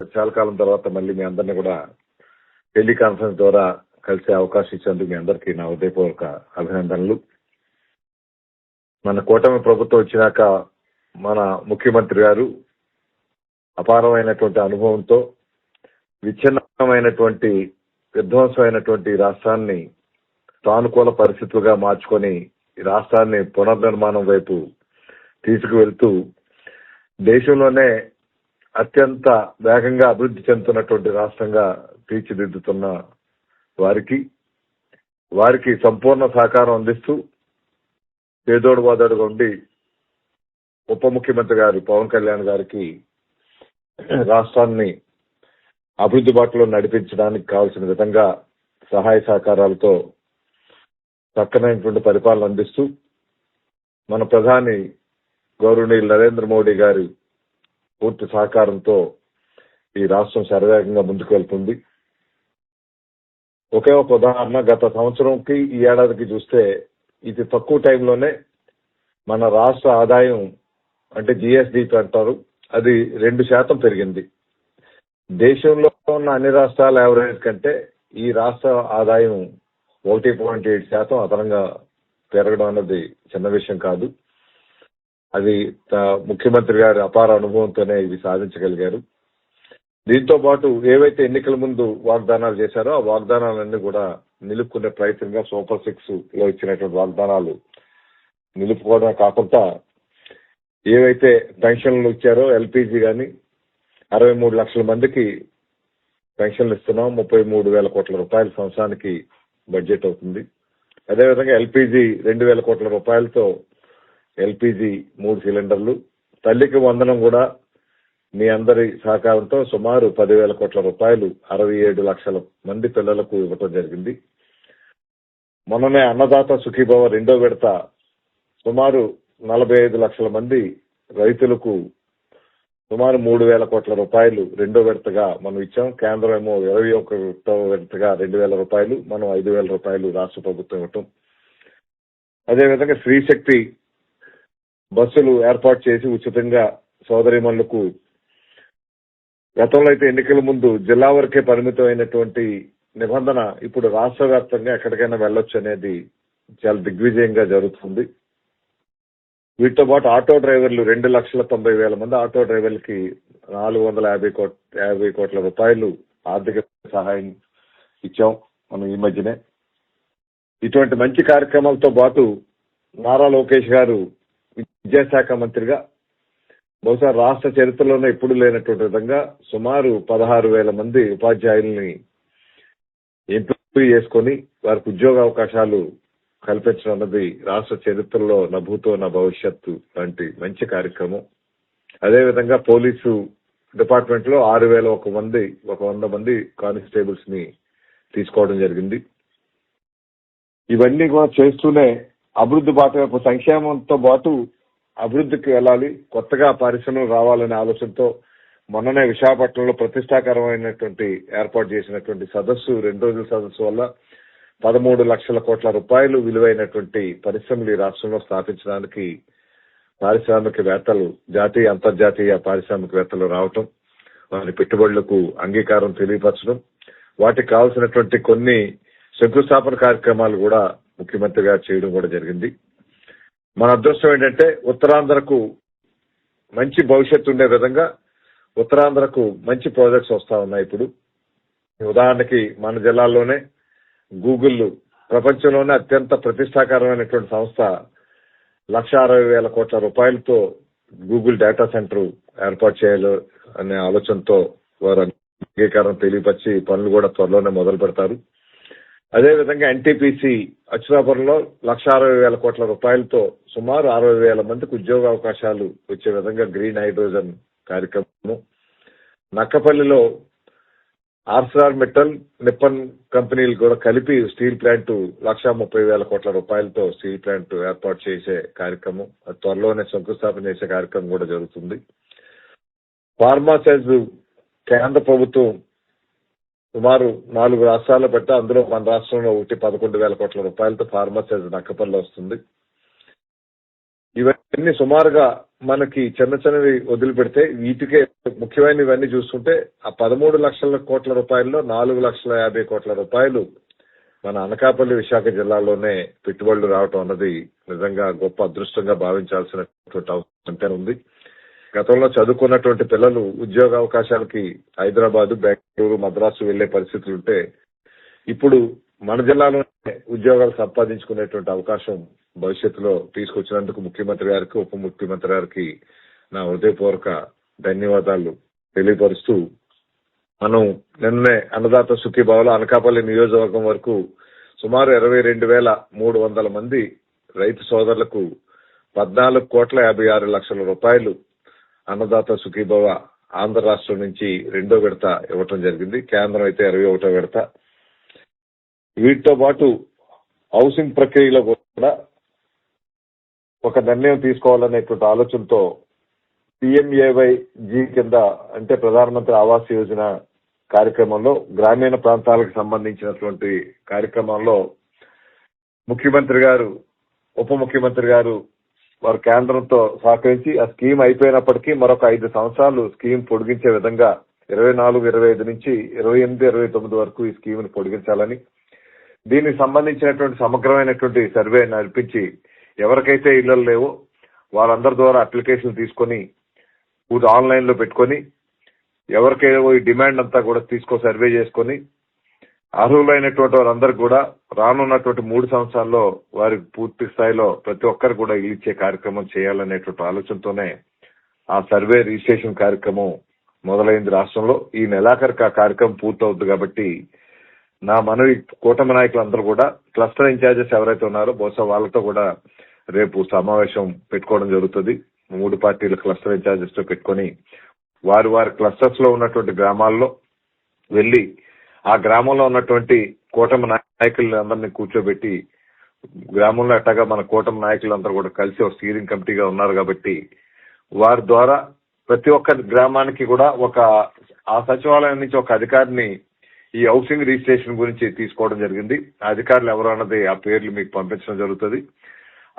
చాలా కాలం తర్వాత మళ్ళీ మీ అందరినీ కూడా టెలికాన్ఫరెన్స్ ద్వారా కలిసే అవకాశం ఇచ్చేందుకు మీ అందరికీ నా హృదయపూర్వక అభినందనలు. మన కూటమి ప్రభుత్వం వచ్చినాక మన ముఖ్యమంత్రి గారు అపారమైనటువంటి అనుభవంతో విచ్ఛిన్నమైనటువంటి విధ్వంసమైనటువంటి రాష్ట్రాన్ని సానుకూల పరిస్థితులుగా మార్చుకొని ఈ రాష్ట్రాన్ని పునర్నిర్మాణం వైపు తీసుకువెళ్తూ దేశంలోనే అత్యంత వేగంగా అభివృద్ధి చెందుతున్నటువంటి రాష్ట్రంగా తీర్చిదిద్దుతున్న వారికి వారికి సంపూర్ణ సహకారం అందిస్తూ పేదోడు వాదోడుగా ఉండి ఉప ముఖ్యమంత్రి గారు పవన్ కళ్యాణ్ గారికి రాష్ట్రాన్ని అభివృద్ధి బాటలో నడిపించడానికి కావలసిన విధంగా సహాయ సహకారాలతో చక్కనైనటువంటి పరిపాలన అందిస్తూ మన ప్రధాని గౌరవనీయులు నరేంద్ర మోడీ గారి పూర్తి సహకారంతో ఈ రాష్ట్రం శరవేగంగా ముందుకు వెళ్తుంది. ఒకే ఒక ఉదాహరణ గత సంవత్సరంకి ఈ ఏడాదికి చూస్తే ఇది తక్కువ టైంలోనే మన రాష్ట్ర ఆదాయం అంటే జిఎస్డిపి అంటారు అది రెండు శాతం పెరిగింది. దేశంలో ఉన్న అన్ని రాష్ట్రాల యావరేజ్ కంటే ఈ రాష్ట్ర ఆదాయం ఒకటి పాయింట్ ఏడు శాతం అదనంగా పెరగడం అన్నది చిన్న విషయం కాదు. అది ముఖ్యమంత్రి గారి అపార అనుభవంతోనే ఇది సాధించగలిగారు. దీంతో పాటు ఏవైతే ఎన్నికల ముందు వాగ్దానాలు చేశారో ఆ వాగ్దానాలన్నీ కూడా నిలుపుకునే ప్రయత్నంగా సూపర్ సిక్స్లో ఇచ్చినటువంటి వాగ్దానాలు నిలుపుకోవడమే కాకుండా ఏవైతే పెన్షన్లు ఇచ్చారో ఎల్పిజి కానీ అరవై మూడు లక్షల మందికి పెన్షన్లు ఇస్తున్నాం ముప్పై మూడు వేల కోట్ల రూపాయల సంవత్సరానికి బడ్జెట్ అవుతుంది. అదేవిధంగా ఎల్పిజి రెండు వేల కోట్ల రూపాయలతో ఎల్పిజి మూడు సిలిండర్లు. తల్లికి వందనం కూడా మీ అందరి సహకారంతో సుమారు పదివేల కోట్ల రూపాయలు అరవై ఏడు లక్షల మంది పిల్లలకు ఇవ్వటం జరిగింది. మొన్ననే అన్నదాత సుఖీభవ రెండో విడత సుమారు నలభై ఐదు లక్షల మంది రైతులకు సుమారు మూడు వేల కోట్ల రూపాయలు రెండో విడతగా మనం ఇచ్చాం. కేంద్రం ఏమో ఇరవై ఒకటో విడతగా రెండు వేల రూపాయలు మనం ఐదు వేల రూపాయలు రాష్ట్ర ప్రభుత్వం ఇవ్వటం. అదేవిధంగా స్త్రీశక్తి బస్సులు ఏర్పాటు చేసి ఉచితంగా సోదరిమణులకు గతంలో అయితే ఎన్నికల ముందు జిల్లా వరకే పరిమితమైనటువంటి నిబంధన ఇప్పుడు రాష్ట్ర వ్యాప్తంగా ఎక్కడికైనా వెళ్ళొచ్చు అనేది చాలా దిగ్విజయంగా జరుగుతుంది. వీటితో పాటు ఆటో డ్రైవర్లు రెండు లక్షల తొంభై వేల మంది ఆటో డ్రైవర్లకి నాలుగు వందల యాభై కోట్ యాభై కోట్ల రూపాయలు ఆర్థిక సహాయం ఇచ్చాం మనం ఈ మధ్యనే. ఇటువంటి మంచి కార్యక్రమాలతో పాటు నారా లోకేష్ గారు విద్యాశాఖ మంత్రిగా బహుశా రాష్ట్ర చరిత్రలోనే ఎప్పుడు లేనటువంటి విధంగా సుమారు పదహారు వేల మంది ఉపాధ్యాయుల్ని ఎంపిక చేసుకొని వారికి ఉద్యోగ అవకాశాలు కల్పించడం అన్నది రాష్ట్ర చరిత్రలో నభూతో నా భవిష్యత్తు లాంటి మంచి కార్యక్రమం. అదేవిధంగా పోలీసు డిపార్ట్మెంట్లో ఆరు వేల ఒక మంది ఒక వంద మంది కానిస్టేబుల్స్ని తీసుకోవడం జరిగింది. ఇవన్నీ కూడా చేస్తూనే అభివృద్ధి బాట వైపు సంక్షేమంతో పాటు అభివృద్ధికి వెళ్ళాలి కొత్తగా పరిశ్రమలు రావాలనే ఆలోచనతో మొన్ననే విశాఖపట్నంలో ప్రతిష్టాకరమైనటువంటి ఏర్పాటు చేసినటువంటి సదస్సు రెండు రోజుల సదస్సు వల్ల పదమూడు లక్షల కోట్ల రూపాయలు విలువైనటువంటి పరిశ్రమలు ఈ రాష్ట్రంలో స్థాపించడానికి పారిశ్రామికవేత్తలు జాతీయ అంతర్జాతీయ పారిశ్రామికవేత్తలు రావటం వారి పెట్టుబడులకు అంగీకారం తెలియపరచడం వాటికి కావాల్సినటువంటి కొన్ని శంకుస్థాపన కార్యక్రమాలు కూడా ముఖ్యమంత్రి గారు చేయడం కూడా జరిగింది. మన అదృష్టం ఏంటంటే ఉత్తరాంధ్రకు మంచి భవిష్యత్తు ఉండే విధంగా ఉత్తరాంధ్రకు మంచి ప్రాజెక్ట్స్ వస్తా ఉన్నాయి ఇప్పుడు. ఉదాహరణకి మన జిల్లాలోనే గూగుల్ ప్రపంచంలోనే అత్యంత ప్రతిష్టాకరమైనటువంటి సంస్థ లక్ష అరవై వేల కోట్ల రూపాయలతో గూగుల్ డేటా సెంటర్ ఏర్పాటు చేయాలి అనే ఆలోచనతో వారు అంగీకారం తెలియపరిచి పనులు కూడా త్వరలోనే మొదలు పెడతారు అదేవిధంగా ఎన్టీపీసీ అచ్యుతాపురంలో లక్ష అరవై వేల కోట్ల రూపాయలతో సుమారు అరవై వేల మందికి ఉద్యోగ అవకాశాలు వచ్చే విధంగా గ్రీన్ హైడ్రోజన్ కార్యక్రమం నక్కపల్లిలో ఆర్సఆర్ మెటల్ నిప్పన్ కంపెనీలు కూడా కలిపి స్టీల్ ప్లాంట్ లక్ష ముప్పై వేల కోట్ల రూపాయలతో స్టీల్ ప్లాంట్ ఏర్పాటు చేసే కార్యక్రమం. అది త్వరలోనే శంకుస్థాపన చేసే కార్యక్రమం కూడా జరుగుతుంది. ఫార్మా సైజ్ కేంద్ర ప్రభుత్వం సుమారు నాలుగు రాష్ట్రాలు పెట్ట అందులో మన రాష్ట్రంలో ఒకటి పదకొండు వేల కోట్ల రూపాయలతో ఫార్మా సైజ్ నక్కపల్లి వస్తుంది. ఇవన్నీ సుమారుగా మనకి చిన్న చిన్నవి వదిలిపెడితే వీటికే ముఖ్యమైన ఇవన్నీ చూస్తుంటే ఆ పదమూడు లక్షల కోట్ల రూపాయల్లో నాలుగు లక్షల యాభై కోట్ల రూపాయలు మన అనకాపల్లి విశాఖ జిల్లాలోనే పెట్టుబడులు రావటం అన్నది నిజంగా గొప్ప అదృష్టంగా భావించాల్సినటువంటి అవసరం ఉంది గతంలో చదువుకున్నటువంటి పిల్లలు ఉద్యోగ అవకాశాలకి హైదరాబాదు బెంగళూరు మద్రాసు వెళ్ళే పరిస్థితులు ఉంటే ఇప్పుడు మన జిల్లాలోనే ఉద్యోగాలు సంపాదించుకునేటువంటి అవకాశం భవిష్యత్తులో తీసుకొచ్చినందుకు ముఖ్యమంత్రి గారికి ఉప ముఖ్యమంత్రి గారికి నా హృదయపూర్వక ధన్యవాదాలు తెలియపరుస్తూ మనం నిన్నే అన్నదాత సుఖీభావలో అనకాపల్లి నియోజకవర్గం వరకు సుమారు ఇరవై రెండు వేల మూడు వందల మంది రైతు సోదరులకు పద్నాలుగు కోట్ల యాభై ఆరు లక్షల రూపాయలు అన్నదాత సుఖీభవ ఆంధ్ర రాష్ట్రం నుంచి రెండో విడత ఇవ్వటం జరిగింది. కేంద్రం అయితే ఇరవై ఒకటో విడత. వీటితో పాటు హౌసింగ్ ప్రక్రియలో కూడా ఒక నిర్ణయం తీసుకోవాలనేటువంటి ఆలోచనతో పిఎంఏవై జీ కింద అంటే ప్రధానమంత్రి ఆవాస్ యోజన కార్యక్రమంలో గ్రామీణ ప్రాంతాలకు సంబంధించినటువంటి కార్యక్రమంలో ముఖ్యమంత్రి గారు ఉప ముఖ్యమంత్రి గారు వారు కేంద్రంతో సహకరించి ఆ స్కీమ్ అయిపోయినప్పటికీ మరొక ఐదు సంవత్సరాలు స్కీమ్ పొడిగించే విధంగా ఇరవై నాలుగు ఇరవై ఐదు నుంచి ఇరవై ఎనిమిది ఇరవై తొమ్మిది వరకు ఈ స్కీమ్ని పొడిగించాలని దీనికి సంబంధించినటువంటి సమగ్రమైనటువంటి సర్వే నడిపించి ఎవరికైతే ఇళ్ళలు లేవో వారందరి ద్వారా అప్లికేషన్ తీసుకొని ఆన్లైన్లో పెట్టుకొని ఎవరికేవో ఈ డిమాండ్ అంతా కూడా తీసుకో సర్వే చేసుకొని అర్హులైనటువంటి వారందరూ కూడా రానున్నటువంటి మూడు సంవత్సరాల్లో వారికి పూర్తి స్థాయిలో ప్రతి ఒక్కరు కూడా ఇల్లు ఇచ్చే కార్యక్రమం చేయాలనేటువంటి ఆలోచనతోనే ఆ సర్వే రిజిస్ట్రేషన్ కార్యక్రమం మొదలైంది రాష్ట్రంలో. ఈ నెలాఖరికి ఆ కార్యక్రమం పూర్తవుద్ది కాబట్టి నా మనవి కూటమి నాయకులందరూ కూడా క్లస్టర్ ఇన్ఛార్జెస్ ఎవరైతే ఉన్నారో బహుశా వాళ్ళతో కూడా రేపు సమావేశం పెట్టుకోవడం జరుగుతుంది. మూడు పార్టీల క్లస్టర్ ఇన్ఛార్జెస్తో పెట్టుకొని వారు వారి క్లస్టర్స్లో ఉన్నటువంటి గ్రామాల్లో వెళ్ళి ఆ గ్రామంలో ఉన్నటువంటి కూటమి నాయకులందరినీ కూర్చోబెట్టి గ్రామంలో అట్టగా మన కూటమి నాయకులందరూ కూడా కలిసి ఒక స్టీరింగ్ కమిటీగా ఉన్నారు కాబట్టి వారి ద్వారా ప్రతి ఒక్క గ్రామానికి కూడా ఒక ఆ సచివాలయం నుంచి ఒక అధికారిని ఈ హౌసింగ్ రిజిస్ట్రేషన్ గురించి తీసుకోవడం జరిగింది. ఆ అధికారులు ఎవరు అన్నది ఆ పేర్లు మీకు పంపించడం జరుగుతుంది.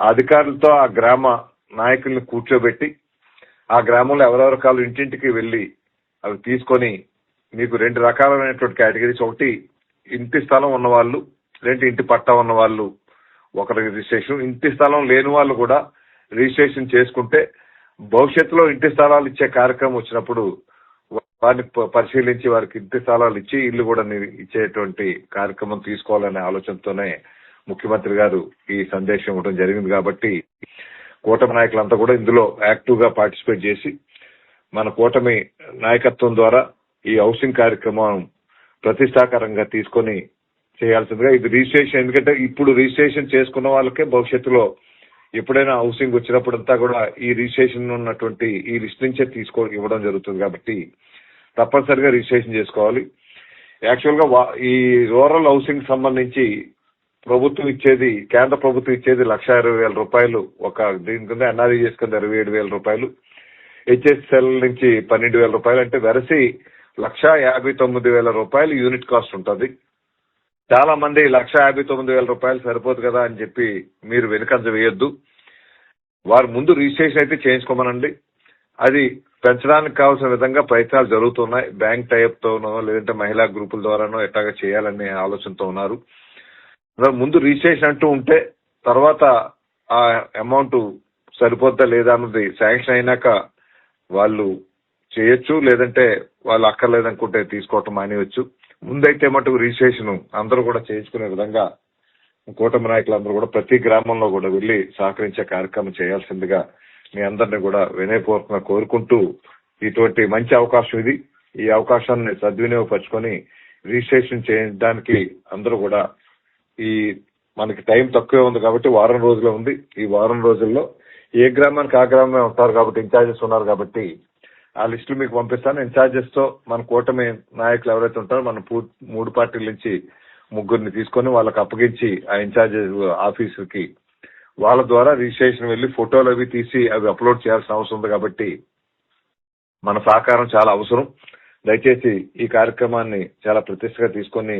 ఆ అధికారులతో ఆ గ్రామ నాయకుల్ని కూర్చోబెట్టి ఆ గ్రామంలో ఎవరెవరి కాలు ఇంటింటికి వెళ్ళి అవి తీసుకొని మీకు రెండు రకాలైనటువంటి కేటగిరీస్. ఒకటి ఇంటి స్థలం ఉన్నవాళ్ళు రెండు ఇంటి పట్టా ఉన్న వాళ్ళు ఒకరికి రిజిస్ట్రేషన్. ఇంటి స్థలం లేని వాళ్ళు కూడా రిజిస్ట్రేషన్ చేసుకుంటే భవిష్యత్తులో ఇంటి స్థలాలు ఇచ్చే కార్యక్రమం వచ్చినప్పుడు వారిని ప- పరిశీలించి వారికి ఇంటి స్థలాలు ఇచ్చి ఇల్లు కూడా ఇచ్చేటువంటి కార్యక్రమం తీసుకోవాలనే ఆలోచనతోనే ముఖ్యమంత్రి గారు ఈ సందేశం ఇవ్వడం జరిగింది కాబట్టి కూటమి నాయకులంతా కూడా ఇందులో యాక్టివ్గా పార్టిసిపేట్ చేసి మన కూటమి నాయకత్వం ద్వారా ఈ హౌసింగ్ కార్యక్రమం ప్రతిష్టాకరంగా తీసుకొని చేయాల్సిందిగా ఇది రిజిస్ట్రేషన్. ఎందుకంటే ఇప్పుడు రిజిస్ట్రేషన్ చేసుకున్న వాళ్ళకే భవిష్యత్తులో ఎప్పుడైనా హౌసింగ్ వచ్చినప్పుడంతా కూడా ఈ రిజిస్ట్రేషన్ ఉన్నటువంటి ఈ లిస్ట్ నుంచే తీసుకో ఇవ్వడం జరుగుతుంది కాబట్టి తప్పనిసరిగా రిజిస్ట్రేషన్ చేసుకోవాలి. యాక్చువల్గా వా- ఈ రూరల్ హౌసింగ్ సంబంధించి ప్రభుత్వం ఇచ్చేది కేంద్ర ప్రభుత్వం ఇచ్చేది లక్ష ఇరవై వేల రూపాయలు ఒక దీని కింద ఎన్ఆర్ఈ చేసుకుంది ఇరవై ఏడు వేల రూపాయలు. హెచ్ఎస్ఎల్ నుంచి పన్నెండు వేల రూపాయలు. అంటే వెరసి లక్ష యాభై తొమ్మిది వేల రూపాయలు యూనిట్ కాస్ట్ ఉంటుంది. చాలా మంది లక్ష యాభై తొమ్మిది వేల రూపాయలు సరిపోదు కదా అని చెప్పి మీరు వెనుకంజ వేయొద్దు. వారు ముందు రిజిస్ట్రేషన్ అయితే చేయించుకోమనండి. అది పెంచడానికి కావాల్సిన విధంగా ప్రయత్నాలు జరుగుతున్నాయి. బ్యాంక్ టైప్తోనో లేదంటే మహిళా గ్రూపుల ద్వారానో ఎట్లాగా చేయాలనే ఆలోచనతో ఉన్నారు. ముందు రిజిస్ట్రేషన్ అంటూ ఉంటే తర్వాత ఆ అమౌంట్ సరిపోద్దా లేదా అన్నది శాంక్షన్ అయినాక వాళ్ళు చేయొచ్చు లేదంటే వాళ్ళు అక్కర్లేదనుకుంటే తీసుకోవటం మానేయచ్చు. ముందైతే మటుకు రిజిస్ట్రేషన్ అందరూ కూడా చేయించుకునే విధంగా కూటమి నాయకులందరూ కూడా ప్రతి గ్రామంలో కూడా వెళ్ళి సహకరించే కార్యక్రమం చేయాల్సిందిగా మీ అందరినీ కూడా వినయపూర్వకంగా కోరుకుంటూ ఇటువంటి మంచి అవకాశం ఇది. ఈ అవకాశాన్ని సద్వినియోగపరచుకొని రిజిస్ట్రేషన్ చేయడానికి అందరూ కూడా ఈ మనకి టైం తక్కువే ఉంది కాబట్టి వారం రోజులే ఉంది. ఈ వారం రోజుల్లో ఏ గ్రామానికి ఆ గ్రామమే ఉంటారు కాబట్టి ఇన్ఛార్జెస్ ఉన్నారు కాబట్టి ఆ లిస్టులు మీకు పంపిస్తాను. ఇన్ఛార్జెస్తో మన కూటమి నాయకులు ఎవరైతే ఉంటారో మన మూడు పార్టీల నుంచి ముగ్గురిని తీసుకొని వాళ్ళకి అప్పగించి ఆ ఇన్ఛార్జెస్ ఆఫీసుకి వాళ్ళ ద్వారా రిజిస్ట్రేషన్ వెళ్ళి ఫోటోలు అవి తీసి అవి అప్లోడ్ చేయాల్సిన అవసరం ఉంది కాబట్టి మన సహకారం చాలా అవసరం. దయచేసి ఈ కార్యక్రమాన్ని చాలా ప్రతిష్టగా తీసుకొని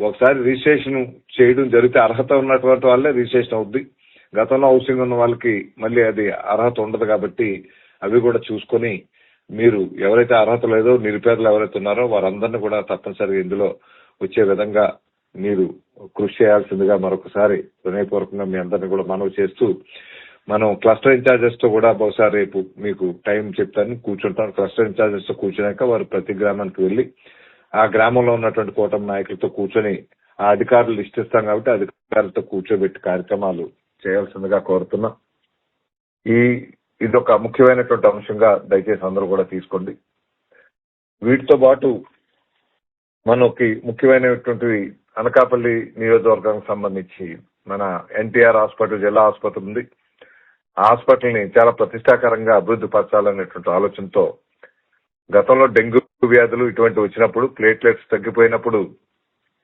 ఒకసారి రిజిస్ట్రేషన్ చేయడం జరిగితే అర్హత ఉన్నటువంటి వాళ్ళే రిజిస్ట్రేషన్ అవుద్ది. గతంలో హౌసింగ్ ఉన్న వాళ్ళకి మళ్ళీ అది అర్హత ఉండదు కాబట్టి అవి కూడా చూసుకొని మీరు ఎవరైతే అర్హత లేదో నిరుపేదలు ఎవరైతే ఉన్నారో వారందరినీ కూడా తప్పనిసరిగా ఇందులో వచ్చే విధంగా మీరు కృషి చేయాల్సిందిగా మరొకసారి హృదయపూర్వకంగా మీ అందరినీ కూడా మనవి చేస్తూ మనం క్లస్టర్ ఇన్ఛార్జెస్తో కూడా బహుశా రేపు మీకు టైం చెప్తాను. కూర్చుంటాను. క్లస్టర్ ఇన్ఛార్జెస్తో కూర్చున్నాక వారు ప్రతి గ్రామానికి వెళ్ళి ఆ గ్రామంలో ఉన్నటువంటి కూటమి నాయకులతో కూర్చొని ఆ అధికారులు లిస్ట్ ఇస్తాం కాబట్టి అధికారులతో కూర్చోబెట్టి కార్యక్రమాలు చేయాల్సిందిగా కోరుతున్నా. ఈ ఇది ఒక ముఖ్యమైనటువంటి అంశంగా దయచేసి అందరూ కూడా తీసుకోండి. వీటితో పాటు మనకి ముఖ్యమైనటువంటివి అనకాపల్లి నియోజకవర్గానికి సంబంధించి మన ఎన్టీఆర్ హాస్పిటల్ జిల్లా ఆసుపత్రి ఉంది. ఆ హాస్పిటల్ని చాలా ప్రతిష్టాకరంగా అభివృద్ధి పరచాలనేటువంటి ఆలోచనతో గతంలో డెంగ్యూ వ్యాధులు ఇటువంటి వచ్చినప్పుడు ప్లేట్లెట్స్ తగ్గిపోయినప్పుడు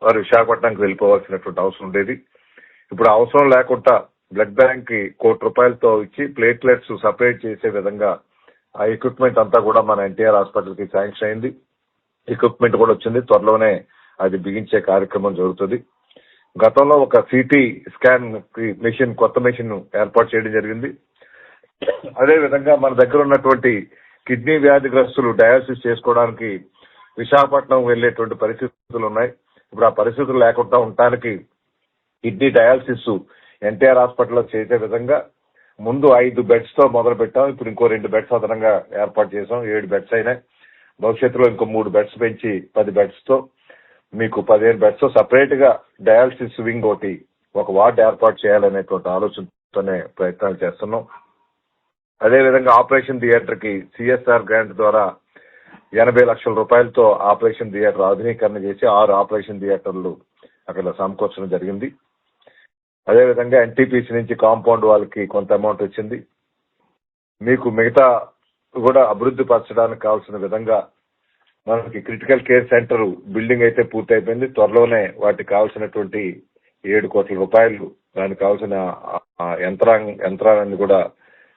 వారు విశాఖపట్నంకి వెళ్ళిపోవాల్సినటువంటి అవసరం ఉండేది. ఇప్పుడు అవసరం లేకుండా బ్లడ్ బ్యాంక్కి కోటి రూపాయలతో ఇచ్చి ప్లేట్లెట్స్ సపరేట్ చేసే విధంగా ఆ ఎక్విప్మెంట్ అంతా కూడా మన ఎన్టీఆర్ హాస్పిటల్కి శాంక్షన్ అయింది. ఎక్విప్మెంట్ కూడా వచ్చింది. త్వరలోనే అది బిగించే కార్యక్రమం జరుగుతుంది. గతంలో ఒక సిటీ స్కాన్ మెషిన్ కొత్త మెషిన్ ఏర్పాటు చేయడం జరిగింది. అదే విధంగా మన దగ్గర ఉన్నటువంటి కిడ్నీ వ్యాధిగ్రస్తులు డయాలసిస్ చేసుకోవడానికి విశాఖపట్నం వెళ్ళేటువంటి పరిస్థితులు ఉన్నాయి. ఇప్పుడు ఆ పరిస్థితులు లేకుండా ఉండటానికి కిడ్నీ డయాలసిస్ ఎన్టీఆర్ హాస్పిటల్లో చేసే విధంగా ముందు ఐదు బెడ్స్తో మొదలు పెట్టాం. ఇప్పుడు ఇంకో రెండు బెడ్స్ అదనంగా ఏర్పాటు చేసాం. ఏడు బెడ్స్ అయినాయి భవిష్యత్తులో ఇంకో మూడు బెడ్స్ పెంచి పది బెడ్స్తో మీకు పదిహేను బెడ్స్తో సపరేట్గా డయాలసిస్ వింగ్ ఒకటి ఒక వార్డ్ ఏర్పాటు చేయాలనేటువంటి ఆలోచనతోనే ప్రయత్నాలు చేస్తున్నాం. అదే విధంగా ఆపరేషన్ థియేటర్కి సిఎస్ఆర్ గ్రాంట్ ద్వారా ఎనభై లక్షల రూపాయలతో ఆపరేషన్ థియేటర్ ఆధునీకరణ చేసి ఆరు ఆపరేషన్ థియేటర్లు అక్కడ సమకూర్చడం జరిగింది. అదే విధంగా ఎన్టీపీసీ నుంచి కాంపౌండ్ వాళ్ళకి కొంత అమౌంట్ వచ్చింది. మీకు మిగతా కూడా అభివృద్ధి పరచడానికి కావాల్సిన విధంగా మనకి క్రిటికల్ కేర్ సెంటర్ బిల్డింగ్ అయితే పూర్తి అయిపోయింది త్వరలోనే వాటికి కావాల్సినటువంటి ఏడు కోట్ల రూపాయలు దానికి కావాల్సిన యంత్రాంగ యంత్రాలన్నీ కూడా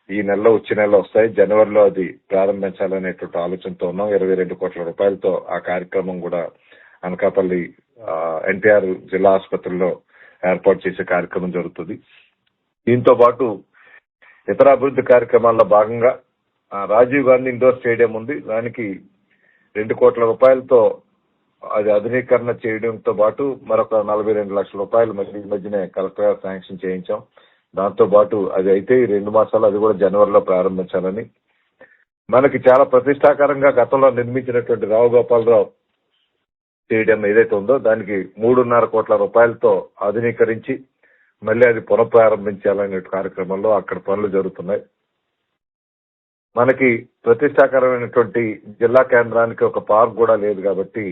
ఈ నెలలో వచ్చే నెలలో వస్తాయి. జనవరిలో అది ప్రారంభించాలనేటువంటి ఆలోచనతో ఉన్నాం. ఇరవై రెండు కోట్ల రూపాయలతో ఆ కార్యక్రమం కూడా అనకాపల్లి ఎన్టీఆర్ జిల్లా ఆసుపత్రిలో ఏర్పాటు చేసే కార్యక్రమం జరుగుతుంది. దీంతో పాటు ఇతర అభివృద్ధి కార్యక్రమాల్లో భాగంగా రాజీవ్ గాంధీ ఇండోర్ స్టేడియం ఉంది. దానికి రెండు కోట్ల రూపాయలతో అది ఆధునీకరణ చేయడంతో పాటు మరొక నలభై రెండు లక్షల రూపాయలు మళ్ళీ ఈ మధ్యనే కలెక్టర్ గారు శాంక్షన్ చేయించాం. దాంతో పాటు అది అయితే ఈ రెండు మాసాలు అది కూడా జనవరిలో ప్రారంభించాలని. మనకి చాలా ప్రతిష్టాకరంగా గతంలో నిర్మించినటువంటి రావు గోపాలరావు స్టేడియం ఏదైతే ఉందో దానికి మూడున్నర కోట్ల రూపాయలతో ఆధునీకరించి మళ్ళీ అది పునఃప్రారంభించాలనే కార్యక్రమంలో అక్కడ పనులు జరుగుతున్నాయి. మనకి ప్రతిష్టాకరమైనటువంటి జిల్లా కేంద్రానికి ఒక పార్క్ కూడా లేదు కాబట్టి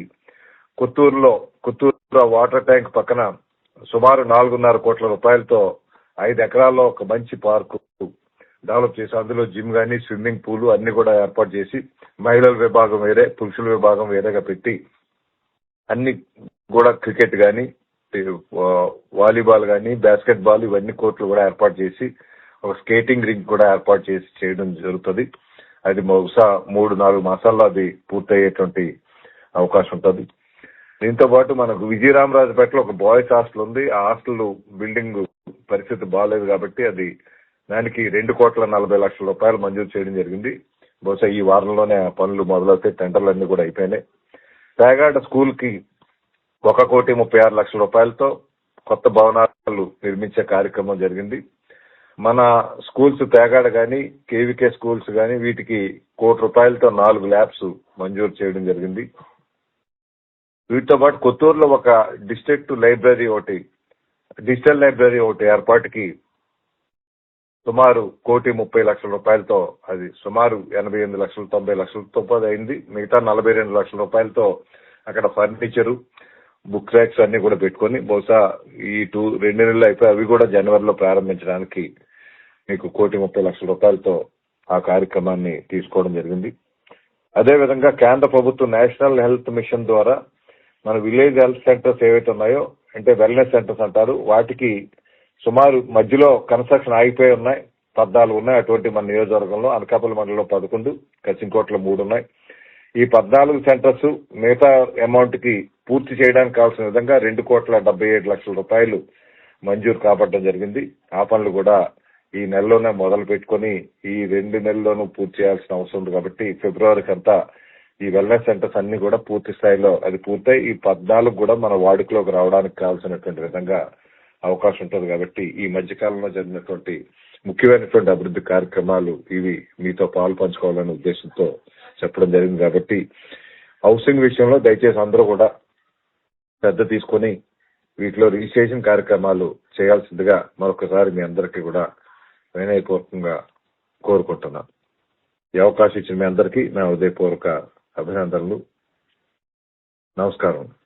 కుత్తూరులో కుత్తూరులో వాటర్ ట్యాంక్ పక్కన సుమారు నాలుగున్నర కోట్ల రూపాయలతో ఐదు ఎకరాల్లో ఒక మంచి పార్కు డెవలప్ చేసి అందులో జిమ్ గానీ స్విమ్మింగ్ పూల్ అన్ని కూడా ఏర్పాటు చేసి మహిళల విభాగం వేరే పురుషుల విభాగం వేరేగా పెట్టి అన్ని కూడా క్రికెట్ కానీ వాలీబాల్ కానీ బాస్కెట్ బాల్ ఇవన్నీ కోర్టులు కూడా ఏర్పాటు చేసి ఒక స్కేటింగ్ రింగ్ కూడా ఏర్పాటు చేసి చేయడం జరుగుతుంది. అది బహుశా మూడు నాలుగు మాసాల్లో అది పూర్తయ్యేటువంటి అవకాశం ఉంటుంది. దీంతో పాటు మనకు విజయరామరాజుపేటలో ఒక బాయ్స్ హాస్టల్ ఉంది. ఆ హాస్టల్ బిల్డింగ్ పరిస్థితి బాగాలేదు కాబట్టి అది దానికి రెండు కోట్ల నలభై లక్షల రూపాయలు మంజూరు చేయడం జరిగింది. బహుశా ఈ వారంలోనే ఆ పనులు మొదలవుతాయి టెండర్లు అన్ని కూడా అయిపోయినాయి. పేగాడ స్కూల్కి ఒక కోటి ముప్పై ఆరు లక్షల రూపాయలతో కొత్త భవనాలు నిర్మించే కార్యక్రమం జరిగింది. మన స్కూల్స్ తేగాడ గాని కేవీకే స్కూల్స్ గాని వీటికి కోటి రూపాయలతో నాలుగు ల్యాబ్స్ మంజూరు చేయడం జరిగింది. వీటితో పాటు కొత్తూరులో ఒక డిస్ట్రిక్ట్ లైబ్రరీ ఒకటి డిజిటల్ లైబ్రరీ ఒకటి ఏర్పాటుకి సుమారు కోటి ముప్పై లక్షల రూపాయలతో అది సుమారు ఎనభై ఎనిమిది లక్షల తొంభై లక్షలతో పది అయింది. మిగతా నలభై రెండు లక్షల రూపాయలతో అక్కడ ఫర్నిచరు బుక్ ర్యాక్స్ అన్ని కూడా పెట్టుకొని బహుశా ఈ టూ రెండు నెలలు అయిపోయి అవి కూడా జనవరిలో ప్రారంభించడానికి మీకు కోటి ముప్పై లక్షల రూపాయలతో ఆ కార్యక్రమాన్ని తీసుకోవడం జరిగింది. అదేవిధంగా కేంద్ర ప్రభుత్వం నేషనల్ హెల్త్ మిషన్ ద్వారా మన విలేజ్ హెల్త్ సెంటర్స్ ఏవైతే ఉన్నాయో అంటే వెల్నెస్ సెంటర్స్ అంటారు వాటికి సుమారు మధ్యలో కన్స్ట్రక్షన్ ఆగిపోయి ఉన్నాయి. పద్నాలుగు ఉన్నాయి. అటువంటి మన నియోజకవర్గంలో అనకాపల్లి మండలంలో పదకొండు కచ్చింకోటలో మూడు ఉన్నాయి. ఈ పద్నాలుగు సెంటర్స్ మిగతా అమౌంట్కి పూర్తి చేయడానికి కావాల్సిన విధంగా రెండు కోట్ల డెబ్బై ఏడు లక్షల రూపాయలు మంజూరు కాబట్టడం జరిగింది. ఆ పనులు కూడా ఈ నెలలోనే మొదలు పెట్టుకొని ఈ రెండు నెలల్లోనూ పూర్తి చేయాల్సిన అవసరం ఉంది కాబట్టి ఫిబ్రవరికి అంతా ఈ వెల్నెస్ సెంటర్స్ అన్ని కూడా పూర్తి స్థాయిలో అది పూర్తయి ఈ పద్నాలుగు కూడా మన వాడుకలోకి రావడానికి కావాల్సినటువంటి విధంగా అవకాశం ఉంటుంది కాబట్టి ఈ మధ్యకాలంలో జరిగినటువంటి ముఖ్యమైనటువంటి అభివృద్ధి కార్యక్రమాలు ఇవి మీతో పాలు పంచుకోవాలనే ఉద్దేశంతో చెప్పడం జరిగింది కాబట్టి హౌసింగ్ విషయంలో దయచేసి అందరూ కూడా శ్రద్ధ తీసుకొని వీటిలో రిజిస్ట్రేషన్ కార్యక్రమాలు చేయాల్సిందిగా మరొకసారి మీ అందరికీ కూడా వినయపూర్వకంగా కోరుకుంటున్నాను. ఈ అవకాశం ఇచ్చిన మీ అందరికీ నా హృదయపూర్వక అభినందనలు. నమస్కారం.